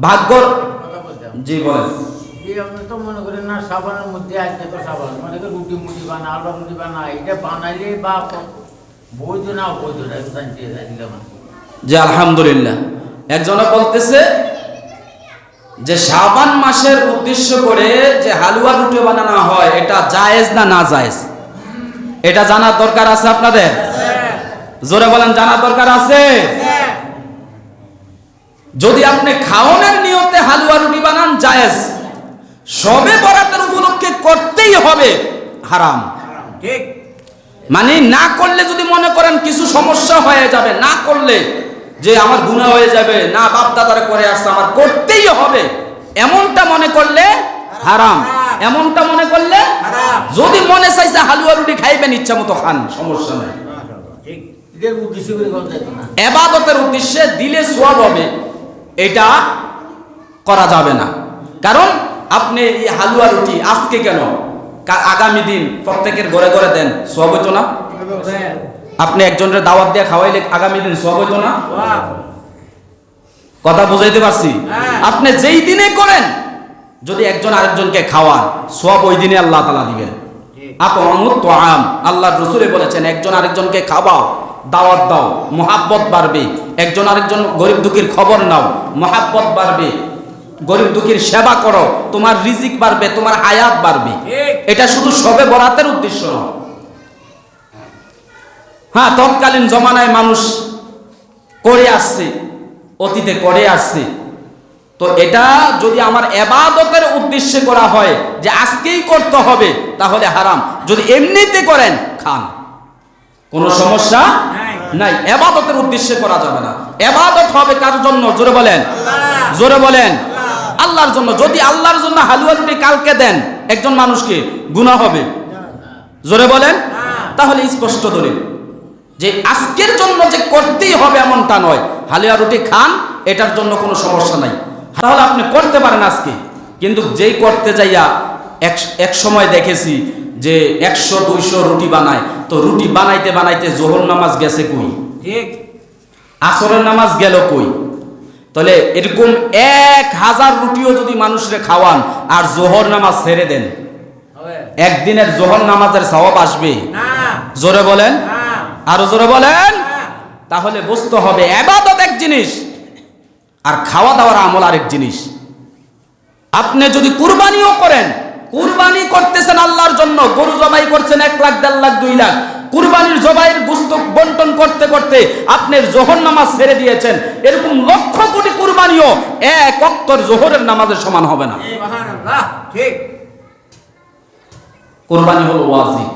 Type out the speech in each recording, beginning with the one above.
ভাগ্য জি বলেন আপনি তো মনে করেন না সাবানের মধ্যে আজকে তো সাবান মনে রুটি মুটি বানা আলু রুটি বানা এটা বানাইলে বা বৈধ না বৈধ না একটু জানতে দিলাম আর কি। যে আলহামদুলিল্লাহ একজনে বলতেছে যে শাবান মাসের উদ্দেশ্য করে যে হালুয়া রুটি বানানো হয় এটা জায়েজ না না জায়েজ? এটা জানার দরকার আছে আপনাদের? জোরে বলেন জানার দরকার আছে? যদি আপনি খাওয়ানোর নিয়তে হালুয়া রুটি বানান জায়েজ। সবে বরাতের উপলক্ষে করতেই হবে হারাম। ঠিক। মানে না করলে যদি মনে করেন কিছু সমস্যা হয়ে যাবে না করলে যে আমার গুণা হয়ে যাবে না বাপ দাদারা করে আসছে আমার করতেই হবে এমনটা মনে করলে হারাম। এমনটা মনে করলে যদি মনে চাইছে হালুয়া রুটি খাইবেন ইচ্ছা মতো খান সমস্যা নেই। এবাদতের উদ্দেশ্যে দিলে সোয়াব হবে। এটা করা যাবে না। কারণ আপনি এই হালুয়া রুটি আজকে কেন? আগামী দিন প্রত্যেকের ঘরে ঘরে দেন সোয়াব হইতো না? আপনি একজনের দাওয়াত দিয়ে খাওয়াইলে আগামী দিন সব হইতো না? কথা বুঝাইতে পারছি? হ্যাঁ। আপনি যেই দিনে করেন যদি একজন আরেকজনকে খাওয়ান সব ওই দিনে আল্লাহ তালা দিবেন। আম আল্লাহ রসুলে বলেছেন একজন আরেকজনকে খাওয়াও দাওয়াত দাও মহাব্বত বাড়বে। একজন আরেকজন গরিব দুঃখীর খবর নাও মহাব্বত বাড়বে। গরিব দুঃখীর সেবা করো তোমার রিজিক বাড়বে তোমার আয়াত বাড়বে। এটা শুধু সবে বরাতের উদ্দেশ্য নয়। হ্যাঁ তৎকালীন জমানায় মানুষ করে আসছে অতীতে করে আসছে। তো এটা যদি আমার এবাদতের উদ্দেশ্যে করা হয় যে আজকেই করতে হবে তাহলে হারাম। যদি এমনিতে করেন খান। কোনো সমস্যা নাই। এবাদতের উদ্দেশ্যে করা যাবে না। এবাদত হবে কার জন্য? জোরে বলেন। জোরে বলেন। আল্লাহর জন্য। যদি আল্লাহর জন্য হালুয়া রুটি কালকে দেন একজন মানুষকে গুনাহ হবে। জোরে বলেন। তাহলে স্পষ্ট দলিল। যে আজকের জন্য যে করতেই হবে এমনটা নয়। হালুয়া রুটি খান এটার জন্য কোনো সমস্যা নাই। তাহলে আপনি করতে পারেন আজকে। কিন্তু যেই করতে যাইয়া এক সময় দেখেছি যে একশো দুইশো রুটি বানায়। তো রুটি বানাইতে বানাইতে জোহর নামাজ গেছে কই? ঠিক। আসরের নামাজ গেল কই? তাহলে এরকম এক হাজার রুটিও যদি মানুষরে খাওয়ান আর জোহর নামাজ ছেড়ে দেন। একদিনের জোহর নামাজের সওয়াব আসবে। জোরে বলেন। আরও জোরে বলেন। তাহলে বুঝতে হবে এবাদত এক জিনিস আর খাওয়া দাওয়ার আমল আরেক জিনিস। আপনি যদি কুরবানিও করেন কুরবানি করতেছেন আল্লাহর জন্য। গরু জবাই করছেন এক লাখ দেড় লাখ দুই লাখ। কুরবানির জবাইয়ের গুস্ত বন্টন করতে করতে আপনার জোহর নামাজ ছেড়ে দিয়েছেন। এরকম লক্ষ কোটি কুরবানিও এক অক্তর জোহরের নামাজের সমান হবে না। ঠিক। কুরবানি হলো ওয়াজিব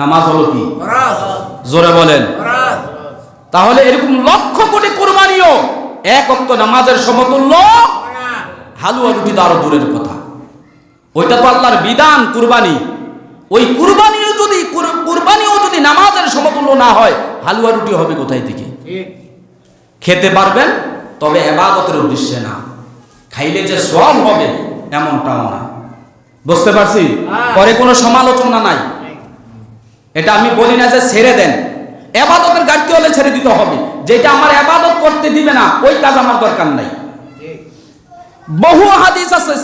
নামাজ হলো কি? জোরে বলেন। তাহলে এরকম লক্ষ কোটি কুরবানিও এক অক্ত নামাজের সমতুল্য হালুয়া রুটি তো আরও দূরের কথা। ওইটা তো আল্লাহর বিধান কুরবানি। ওই কুরবানিও যদি কুরবানিও যদি নামাজের সমতুল্য না হয় হালুয়া রুটি হবে কোথায় থেকে? খেতে পারবেন তবে এবাদতের উদ্দেশ্যে না। খাইলে যে সব হবে এমনটাও না। বুঝতে পারছি? হ্যাঁ। পরে কোনো সমালোচনা নাই। এটা আমি বলি না যে ছেড়ে দেন। এবাদতের গাড়িতে হলে ছেড়ে দিতে হবে। যেটা আমার এবাদত করতে দিবে না ওই কাজ আমার দরকার নাই। বহু হাদিস আছে